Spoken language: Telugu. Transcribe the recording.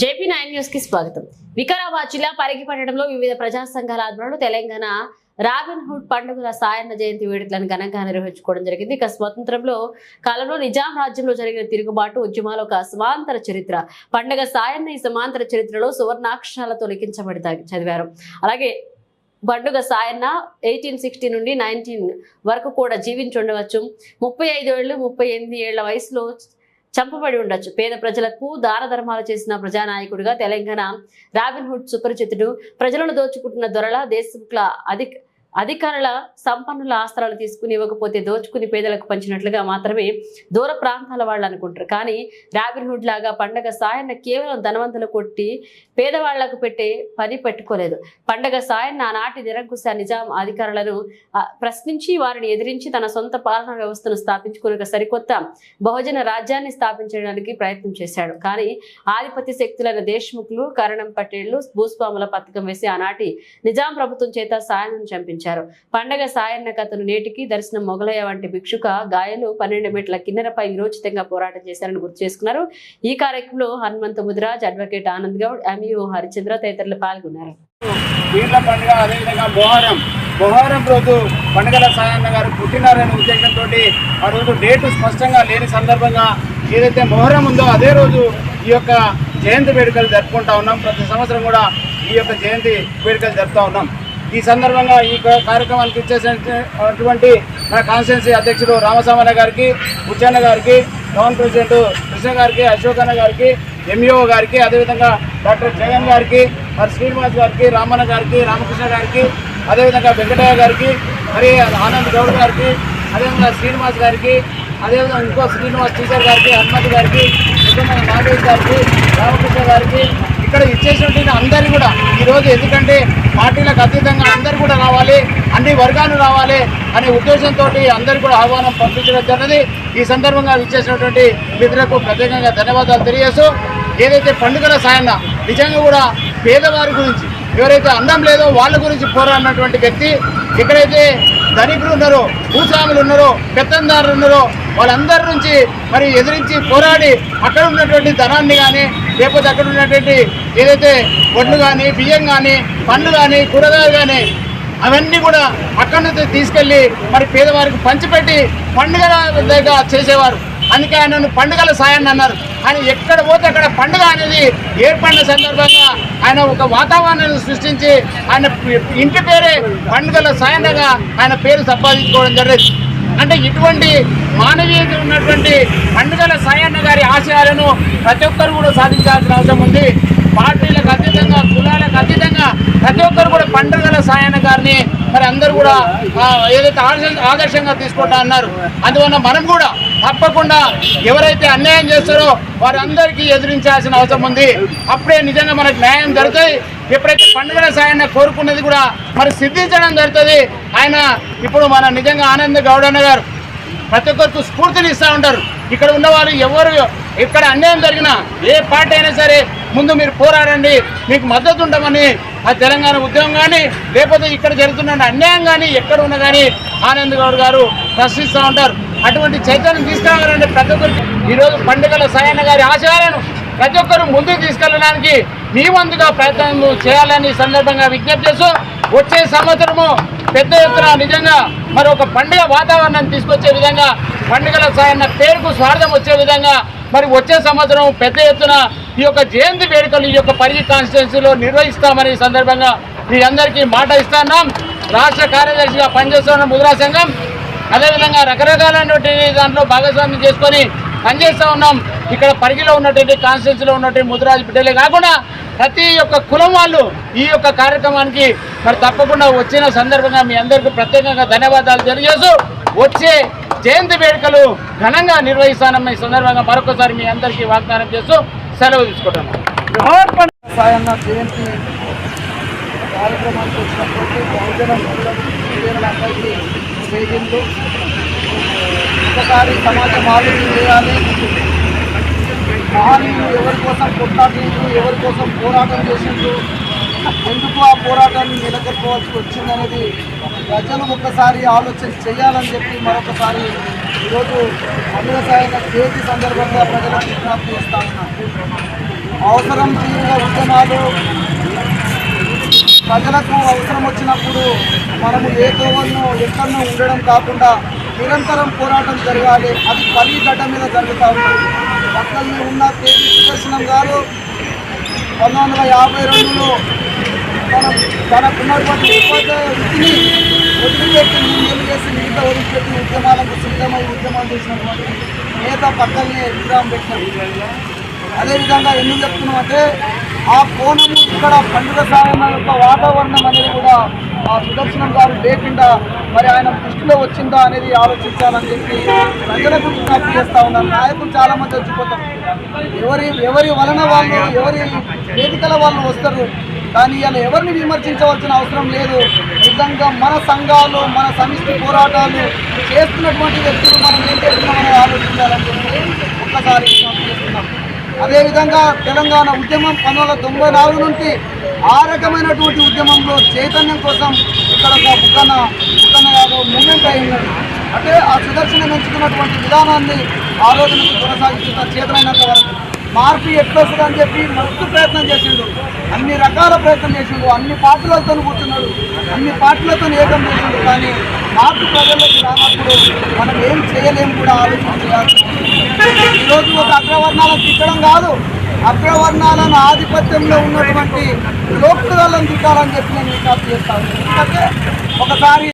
జేపీ నైన్ న్యూస్కి స్వాగతం. వికారాబాద్ జిల్లా పరిగి పట్టడంలో వివిధ ప్రజా సంఘాల ఆధ్వర్యంలో తెలంగాణ రాబిన్ హుడ్ పండుగల సాయన్న జయంతి వేడుకలను ఘనంగా నిర్వహించుకోవడం జరిగింది. ఇక స్వతంత్రంలో కాలంలో నిజాం రాజ్యంలో జరిగిన తిరుగుబాటు ఉద్యమాల ఒక సమాంతర చరిత్ర. పండుగ సాయన్న ఈ సమాంతర చరిత్రలో సువర్ణాక్షరాలతో లిఖించబడి చదివారు. అలాగే పండుగ సాయన్న ఎయిటీన్ సిక్స్టీ నుండి నైన్టీన్ వరకు కూడా జీవించి ఉండవచ్చు. ముప్పై ఐదు ఏళ్ళు ముప్పై ఎనిమిది ఏళ్ళ వయసులో చంపబడి ఉండొచ్చు. పేద ప్రజలకు దాన ధర్మాలు చేసిన ప్రజానాయకుడిగా తెలంగాణ రాబిన్హుడ్ సుపరిచితుడు. ప్రజలను దోచుకుంటున్న దొరల దేశంల అధిక అధికారుల సంపన్నుల ఆస్త్రాలు తీసుకుని ఇవ్వకపోతే దోచుకుని పేదలకు పంచినట్లుగా మాత్రమే దూర ప్రాంతాల వాళ్ళు అనుకుంటారు. కానీ రాబిన్హుడ్ లాగా పండగ సాయన్న కేవలం ధనవంతులు కొట్టి పేదవాళ్ళకు పెట్టే పని పెట్టుకోలేదు. పండగ సాయన్న ఆనాటి నిరంకుశ నిజాం అధికారులను ప్రశ్నించి వారిని ఎదిరించి తన సొంత పాలనా వ్యవస్థను స్థాపించుకుని సరికొత్త బహుజన రాజ్యాన్ని స్థాపించడానికి ప్రయత్నం చేశాడు. కానీ ఆధిపత్య శక్తులైన దేశ్ముఖులు కరణం పటేళ్ళు భూస్వాముల పథకం వేసి ఆనాటి నిజాం ప్రభుత్వం చేత సాయన్నను చంపించారు. పండగ సాయన్న కథను నేటికి దర్శనం మొగలయ్య వంటి భిక్షుక గాయలు పన్నెండు మీటర్ల కిన్నెరపై విరోచితంగా పోరాటం చేశారని గుర్తు చేసుకున్నారు. ఈ కార్యక్రమంలో హనుమంత ముదిరాజ్ అడ్వకేట్ ఆనంద్ గౌడ్ ఎంఈఓ హరిచంద్ర తదితరులు పాల్గొన్నారు. పీర్ల పండుగ అదేవిధంగా మొహరం మొహరం రోజు పండుగల సాయన్న గారు పుట్టినారనే ఉద్దేశంతో ఆ రోజు డేటు స్పష్టంగా లేని సందర్భంగా ఏదైతే మొహరం ఉందో అదే రోజు ఈ యొక్క జయంతి వేడుకలు జరుపుకుంటా ఉన్నాం. ప్రతి సంవత్సరం కూడా ఈ యొక్క జయంతి వేడుకలు జరుపుతూ ఉన్నాం. ఈ సందర్భంగా ఈ కార్యక్రమానికి ఇచ్చేసినటువంటి మన కాన్స్టిట్యున్సీ అధ్యక్షుడు రామసామన్న గారికి ఉచ్చన్న గారికి టౌన్ ప్రెసిడెంట్ కృష్ణ గారికి అశోక్ అన్న గారికి ఎంఈఓ గారికి అదేవిధంగా డాక్టర్ జగన్ గారికి మరి శ్రీనివాస్ గారికి రామన్న గారికి రామకృష్ణ గారికి అదేవిధంగా వెంకటయ్య గారికి మరి ఆనంద్ గౌడ్ గారికి అదేవిధంగా శ్రీనివాస్ గారికి అదేవిధంగా ఇంకో శ్రీనివాస్ టీచర్ గారికి హనుమంత్ గారికి నిజమైన నాగేష్ గారికి రామకృష్ణ గారికి ఇక్కడ ఇచ్చేసినటువంటి అందరూ కూడా ఈరోజు ఎందుకంటే పార్టీలకు అతీతంగా అందరు కూడా రావాలి అన్ని వర్గాలు రావాలి అనే ఉద్దేశంతో అందరూ కూడా ఆహ్వానం పంపించడం జరిగింది. ఈ సందర్భంగా ఇచ్చేసినటువంటి మిత్రులకు ప్రత్యేకంగా ధన్యవాదాలు తెలియజేస్తూ ఏదైతే పండుగల సాయన్న నిజంగా కూడా పేదవారి గురించి ఎవరైతే అందం లేదో వాళ్ళ గురించి పోరాడినటువంటి వ్యక్తి ఎక్కడైతే ధనికులు ఉన్నారో భూస్వాములు ఉన్నారో పెత్తందారులు ఉన్నారో. వాళ్ళందరి నుంచి మరి ఎదిరించి పోరాడి అక్కడ ఉన్నటువంటి ధనాన్ని కానీ లేకపోతే అక్కడ ఉన్నటువంటి ఏదైతే వడ్లు కానీ బియ్యం కానీ పండ్లు కానీ కూరగాయలు కానీ అవన్నీ కూడా అక్కడి నుంచి తీసుకెళ్ళి మరి పేదవారికి పంచిపెట్టి పండుగ చేసేవారు. అందుకే ఆయనను పండుగల సాయాన్ని అన్నారు. ఆయన ఎక్కడ పోతే అక్కడ పండుగ అనేది ఏర్పడిన సందర్భంగా ఆయన ఒక వాతావరణాన్ని సృష్టించి ఆయన ఇంటి పేరే పండుగల సాయన్నగా ఆయన పేరు సంపాదించుకోవడం జరిగింది. అంటే ఇటువంటి మానవీయత ఉన్నటువంటి పండుగల సాయన్న గారి ఆశయాలను ప్రతి ఒక్కరు కూడా సాధించాల్సిన అవసరం ఉంది. పార్టీలకు అతీతంగా కులాలకు అతీతంగా ప్రతి ఒక్కరు కూడా పండుగల సాయన్న గారిని మరి అందరూ కూడా ఏదైతే ఆదర్శంగా తీసుకుంటా అన్నారు అందువల్ల మనం కూడా తప్పకుండా ఎవరైతే అన్యాయం చేస్తారో వారందరికీ ఎదిరించాల్సిన అవసరం ఉంది. అప్పుడే నిజంగా మనకు న్యాయం జరుగుతుంది ఎప్పుడైతే పండుగల సాయన్న కోరుకున్నది కూడా మరి సిద్ధించడం జరుగుతుంది. ఆయన ఇప్పుడు మన నిజంగా ఆనంద్ గౌడన్న గారు ప్రతి ఒక్కరికి స్ఫూర్తిని ఇస్తూ ఉంటారు. ఇక్కడ ఉన్న వాళ్ళు ఎవరు ఎక్కడ అన్యాయం జరిగినా ఏ పార్టీ అయినా సరే ముందు మీరు పోరాడండి మీకు మద్దతు ఉండమని ఆ తెలంగాణ ఉద్యమం కానీ లేకపోతే ఇక్కడ జరుగుతున్న అన్యాయం కానీ ఎక్కడ ఉన్నా కానీ ఆనంద్ గౌడ్ గారు ప్రశ్నిస్తూ ఉంటారు. అటువంటి చైతన్యం తీసుకురావాలంటే ప్రతి ఒక్కరికి ఈరోజు పండుగల సాయన్న గారి ఆశయాలను ప్రతి ఒక్కరు ముందుకు తీసుకెళ్ళడానికి మీ వంతుగా ప్రయత్నం చేయాలని సందర్భంగా విజ్ఞప్తి చేస్తూ వచ్చే సంవత్సరము పెద్ద ఎత్తున నిజంగా మరి ఒక పండుగ వాతావరణాన్ని తీసుకొచ్చే విధంగా పండుగల సాయన్న పేరుకు స్వార్థం వచ్చే విధంగా మరి వచ్చే సంవత్సరం పెద్ద ఎత్తున ఈ యొక్క జయంతి వేడుకలు ఈ యొక్క పరిధి కాన్స్టిట్యున్సీలో నిర్వహిస్తామని సందర్భంగా మీ అందరికీ మాట ఇస్తున్నాం. రాష్ట్ర కార్యదర్శిగా పనిచేస్తున్న ముద్రా సంఘం అదేవిధంగా రకరకాలైనటువంటి దాంట్లో భాగస్వామ్యం చేసుకొని పనిచేస్తూ ఉన్నాం. ఇక్కడ పరిగిలో ఉన్నటువంటి కాన్స్టిట్యున్సీలో ఉన్నటువంటి ముద్రాజ్ బిడ్డలే కాకుండా ప్రతి ఒక్క కులం వాళ్ళు ఈ యొక్క కార్యక్రమానికి మరి తప్పకుండా వచ్చిన సందర్భంగా మీ అందరికీ ప్రత్యేకంగా ధన్యవాదాలు తెలియజేస్తూ వచ్చే జయంతి వేడుకలు ఘనంగా నిర్వహిస్తానన్న ఈ సందర్భంగా మరొకసారి మీ అందరికీ వాగ్దానం చేస్తూ సెలవు తీసుకుంటాను సాయన్న జయంతి కార్యక్రమానికి బహుజన ఒకసారి సమాజం ఆలోచన చేయాలి. మహనీయులు ఎవరి కోసం కొట్లాడిండ్రు ఎవరి కోసం పోరాటం చేసిండ్రు ఎందుకు ఆ పోరాటాన్ని నిలదొక్కవలసి వచ్చిందనేది ప్రజలు ఒక్కసారి ఆలోచన చేయాలని చెప్పి మరొకసారి ఈరోజు పండుగ తేదీ సందర్భంగా ప్రజలకు విజ్ఞప్తి చేస్తా అవసరం తీరిన ఉద్యమాలు ప్రజలకు అవసరం వచ్చినప్పుడు మనము ఏ తోవన్నో ఎక్కడో ఉండడం కాకుండా నిరంతరం పోరాటం జరగాలి. అది పని గడ్డ మీద జరుగుతూ ఉంటుంది. పక్కనే ఉన్న కేజీ సుదర్శనం గారు పంతొమ్మిది వందల యాభై రెండులో తన తనకున్నటువంటి ఉపాధ్యాయ వృత్తిని వదిలిపెట్టి చేసి మిగతా వదిలిపెట్టి ఉద్యమాలకు సిద్ధమై ఉద్యమాలు చేసినటువంటి నేత పక్కనే విరామం పెట్టిన అదేవిధంగా ఎందుకు చెప్తున్నాం అంటే ఆ కోణము ఇక్కడ పండుగ సాయం యొక్క వాతావరణం అనేది కూడా ఆ సుదర్శనం గారు లేకుండా మరి ఆయన దృష్టిలో వచ్చిందా అనేది ఆలోచించాలని చెప్పి ప్రజలకు విజ్ఞప్తి చేస్తా ఉన్నారు నాయకులు చాలా మంది వచ్చిపోతారు. ఎవరి ఎవరి వలన వాళ్ళు ఎవరి వేదికల వాళ్ళు వస్తారు. కానీ ఇలా ఎవరిని విమర్శించవలసిన అవసరం లేదు. నిజంగా మన సంఘాలు మన సమిష్టి పోరాటాలు చేస్తున్నటువంటి వ్యక్తులు మనం ఏం చేస్తున్నామని ఆలోచించాలని చెప్పి ఒక్కసారి చేస్తున్నాం. అదేవిధంగా తెలంగాణ ఉద్యమం పంతొమ్మిది వందల తొంభై నాలుగు నుంచి ఆ రకమైనటువంటి ఉద్యమంలో చైతన్యం కోసం ఇక్కడ ఒక బుక్కన బుక్కన యాదవ్ మూమెంట్ అయి అంటే ఆ సుదర్శనం ఎంచుకున్నటువంటి విధానాన్ని ఆ రోజు నుంచి కొనసాగిస్తున్న చేతనైనంత వరకు. మార్పు ఎట్లొస్తుంది అని చెప్పి మస్తు ప్రయత్నం చేసిండు. అన్ని రకాల ప్రయత్నం చేసిండు. అన్ని పార్టీలతో కూర్చున్నాడు. అన్ని పార్టీలతో ఏకం చేసిండు. కానీ మార్పు ప్రజల్లోకి రానప్పుడు మనం ఏం చేయలేము కూడా ఆలోచించాలి. ఈరోజు ఒక అగ్రవర్ణాలను తిట్టడం కాదు. అగ్రవర్ణాలను ఆధిపత్యంలో ఉన్నటువంటి లోకులను తిట్టాలని చెప్పి నేను విజ్ఞప్తి చేస్తాను ఎందుకంటే ఒకసారి